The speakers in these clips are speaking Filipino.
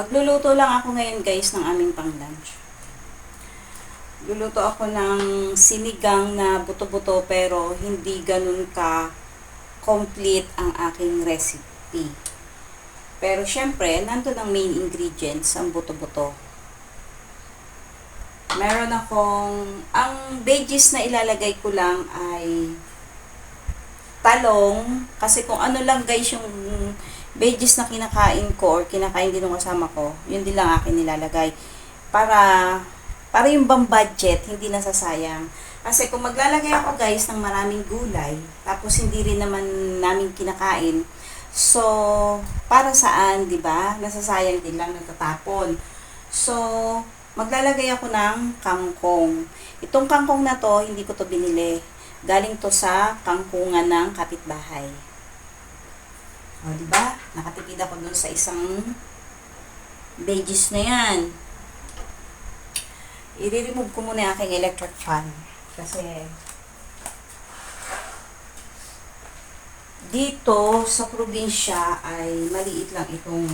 Magluluto lang ako ngayon guys ng aming pang lunch. Luluto ako ng sinigang na buto-buto pero hindi ganun ka complete ang aking recipe. Pero syempre, nandun ang main ingredients, ang buto-buto. Meron akong, ang veggies na ilalagay ko lang ay talong, kasi kung ano lang guys yung veggies na kinakain ko or kinakain din ng kasama ko, yun din lang akin nilalagay. Para, para yung bang budget, hindi nasasayang. Kasi kung maglalagay ako guys ng maraming gulay, tapos hindi rin naman namin kinakain, so, para saan, di ba? Nasasayang din lang, natatapon. So, maglalagay ako ng kangkong. Itong kangkong na to, hindi ko to binili. Galing to sa kangkungan ng kapitbahay. O, di ba? Nakatipid ako dun sa isang veggies na yan. I-remove ko muna yung aking electric fan. Kasi, dito sa probinsya ay maliit lang itong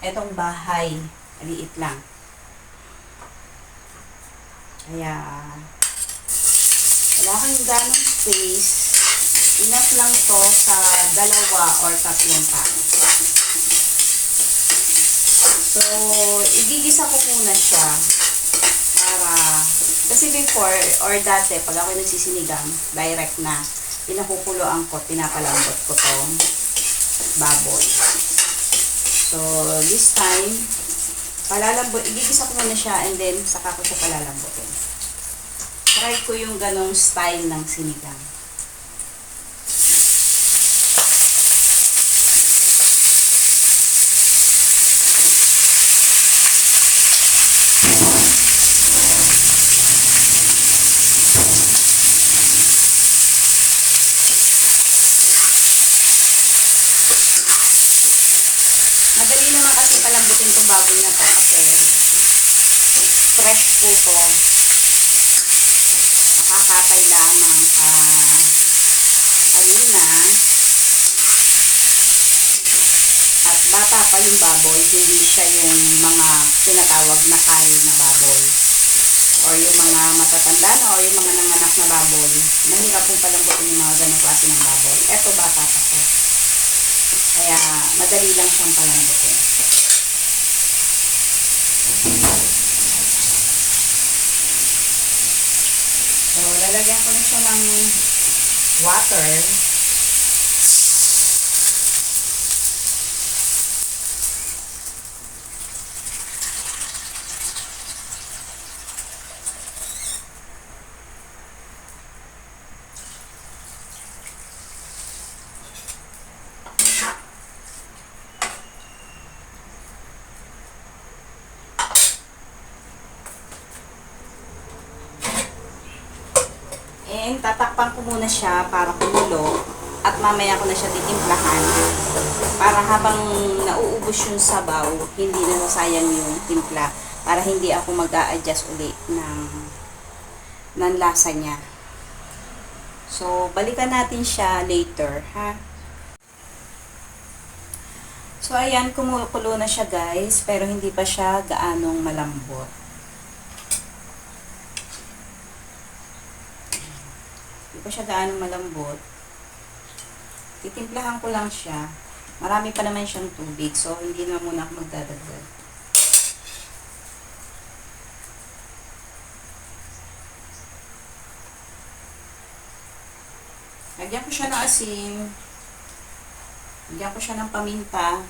itong bahay. Maliit lang. Kaya, wala kang ganong space. Enough lang to sa dalawa or tatlong tao. So, igigisa ko muna siya para, kasi before or dati, pag ako nagsisinigang, direct na, pinakukuloan ko, pinapalambot ko tong baboy. So, this time, palalambot, igigisa ko muna siya and then saka ko siya palalambotin. Try ko yung ganong style ng sinigang. Madali naman kasi palambutin tong baboy na to kasi fresh po to. Nakakatay lamang sa kanina. At bata pa yung baboy, hindi siya yung mga tinatawag na kali na baboy. Or yung mga matatanda na o yung mga nanganak na baboy. Mahirap pong palambutin yung mga ganong klase ng baboy. Eto bata pa to. Kaya, madali lang siyang palambutin. So, lalagyan ko na siya ng water. And tatakpan ko muna siya para kumulo at mamaya ko na siya titimplahan para habang nauubos yung sabaw, hindi nasasayang yung timpla para hindi ako mag adjust uli ng, ng lasa niya. So, balikan natin siya later, ha? So, ayan, kumukulo na siya guys, pero hindi pa siya gaanong malambot. Hindi pa siya gaano malambot. Titimplahan ko lang siya. Marami pa naman siyang tubig, so hindi na muna ako magdadagdag. Lagyan ko siya ng asin. Lagyan ko siya ng paminta.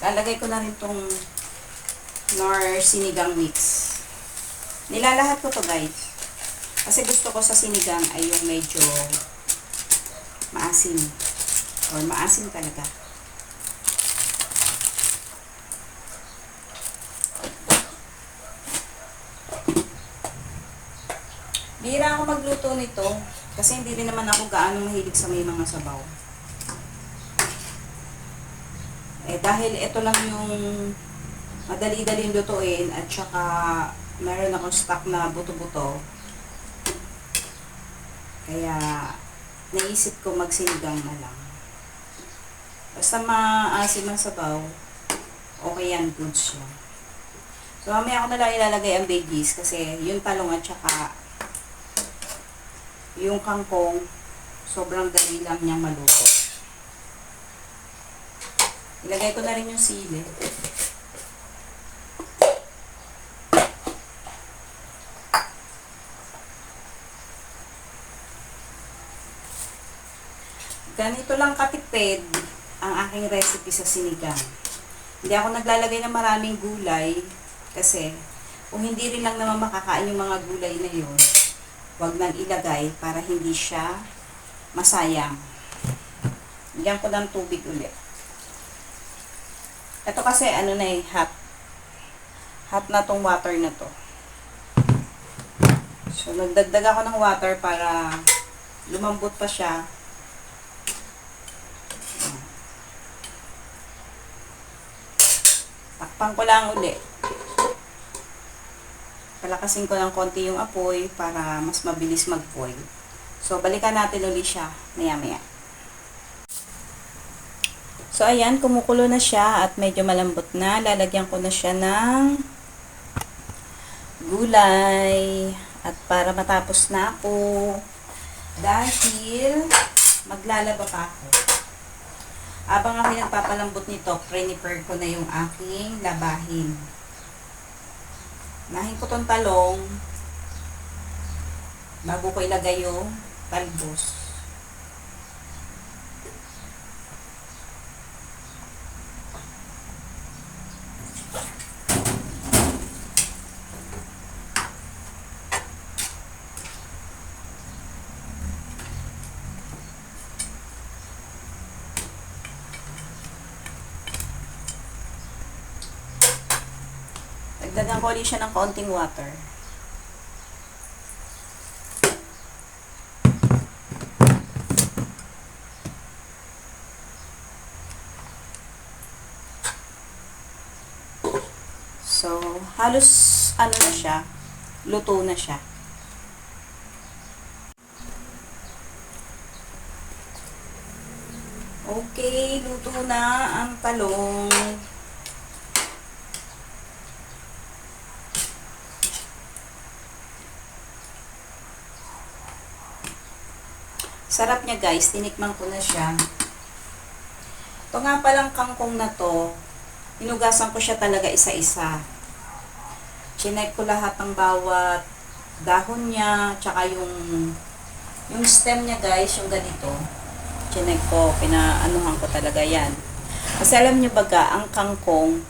Lalagay ko na rin tong nor sinigang mix. Nilalahat ko to guys. Kasi gusto ko sa sinigang ay yung medyo maasim. Or maasim talaga. Bira ako magluto nito. Kasi hindi rin naman ako gaano mahilig sa may mga sabaw. Eh, dahil ito lang yung madali-daling lutuin at saka meron akong stock na buto-buto. Kaya, naisip ko magsinigang na lang. Basta maasim ang sabaw, okay yan, goods yan. So, mamaya ako na lang ilalagay ang veggies kasi yung talong at saka yung kangkong, sobrang dali lang niyang maluto. Ilagay ko na rin yung sili. Ganito lang katipid ang aking recipe sa sinigang. Hindi ako naglalagay ng maraming gulay kasi kung hindi rin lang naman makakain yung mga gulay na yun, wag nang ilagay para hindi siya masayang. Bigyan ko ng tubig ulit. Ito kasi ano na eh, hot. Hot na tong water na to. So, nagdagdag ako ng water para lumambot pa siya. Takpan ko lang uli. Palakasin ko ng konti yung apoy para mas mabilis mag-boil. So, balikan natin uli siya maya-maya. So, ayan, kumukulo na siya at medyo malambot na. Lalagyan ko na siya ng gulay. At para matapos na ako, dahil maglalaba pa ako. Abang ako nagpapalambot nito, prepare ko na yung aking labahin. Nahin ko tong talong bago ko ilagay yung talbos. Dagdagan ko ulit siya ng konting water. So, halos ano na siya, luto na siya. Okay, luto na ang talong. Sarap niya guys, tinikman ko na siya. Ito nga palang kangkong na to, hinugasan ko siya talaga isa-isa. Chinek ko lahat ng bawat dahon niya, tsaka yung yung stem niya guys, yung ganito. Chinek ko, pinaanuhan ko talaga yan. Kasi alam niyo baga, ang kangkong,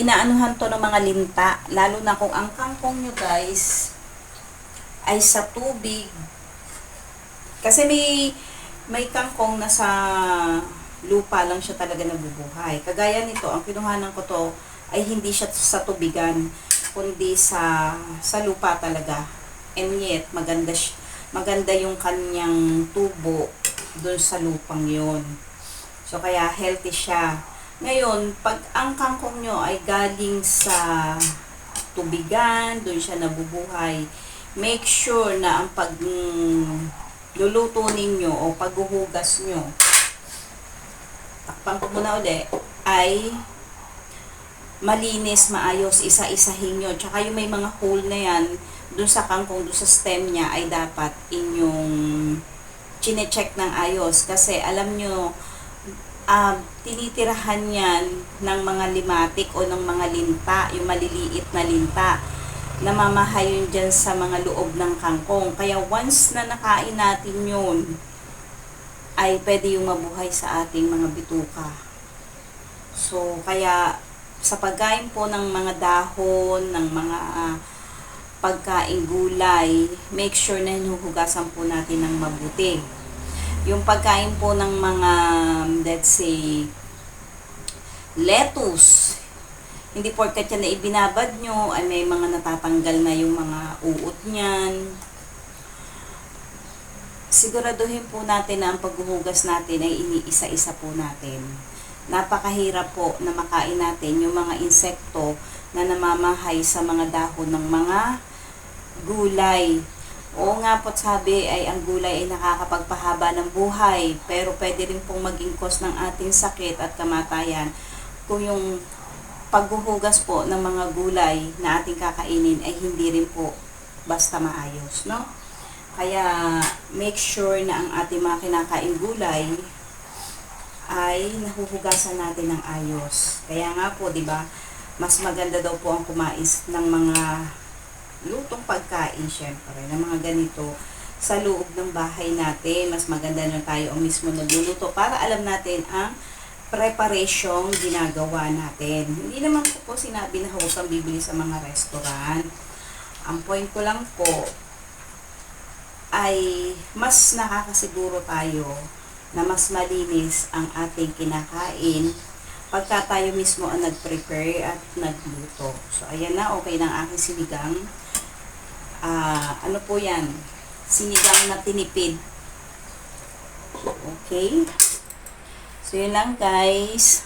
inaanuhan to ng mga linta. Lalo na kung ang kangkong nyo guys, ay sa tubig, kasi may may kangkong na sa lupa lang siya talaga nabubuhay. Kagaya nito, ang kinuhanan ko to ay hindi siya sa tubigan, kundi sa sa lupa talaga. And yet, maganda maganda yung kanyang tubo doon sa lupang yon. So, kaya healthy siya. Ngayon, pag ang kangkong nyo ay galing sa tubigan, doon siya nabubuhay, make sure na ang pag mm, luluto ninyo o paghuhugas nyo, takpan ko muna uli, ay malinis, maayos, isa-isahin nyo. Tsaka yung may mga hole na yan, dun sa kangkong, dun sa stem niya, ay dapat inyong chinecheck ng ayos. Kasi alam nyo, uh, tinitirahan yan ng mga limatik o ng mga linta, yung maliliit na linta namamahay yun dyan sa mga loob ng kangkong. Kaya once na nakain natin yun, ay pwede yung mabuhay sa ating mga bituka. So, kaya sa pagkain po ng mga dahon, ng mga uh, pagkain gulay, make sure na hinuhugasan po natin ng mabuti. Yung pagkain po ng mga, let's say, lettuce, hindi porket yan na ibinabad nyo, ay may mga natatanggal na yung mga uot niyan. siguraduhin po natin na ang paghuhugas natin ay iniisa-isa po natin. Napakahirap po na makain natin yung mga insekto na namamahay sa mga dahon ng mga gulay. Oo nga po sabi ay ang gulay ay nakakapagpahaba ng buhay pero pwede rin pong maging cause ng ating sakit at kamatayan kung yung paghuhugas po ng mga gulay na ating kakainin ay hindi rin po basta maayos, no? Kaya make sure na ang ating mga kinakain gulay ay nahuhugasan natin ng ayos. Kaya nga po, 'di ba? Mas maganda daw po ang kumais ng mga lutong pagkain, syempre, ng mga ganito sa loob ng bahay natin. Mas maganda na tayo ang mismo nagluluto para alam natin ang preparasyong ginagawa natin. Hindi naman po po sinabi na huwag kang bibili sa mga restaurant. Ang point ko lang po ay mas nakakasiguro tayo na mas malinis ang ating kinakain pagka tayo mismo ang nag-prepare at nagluto. So, ayan na, okay ang aking sinigang. Ah, ano po yan? Sinigang na tinipid. Okay? So, yun lang guys.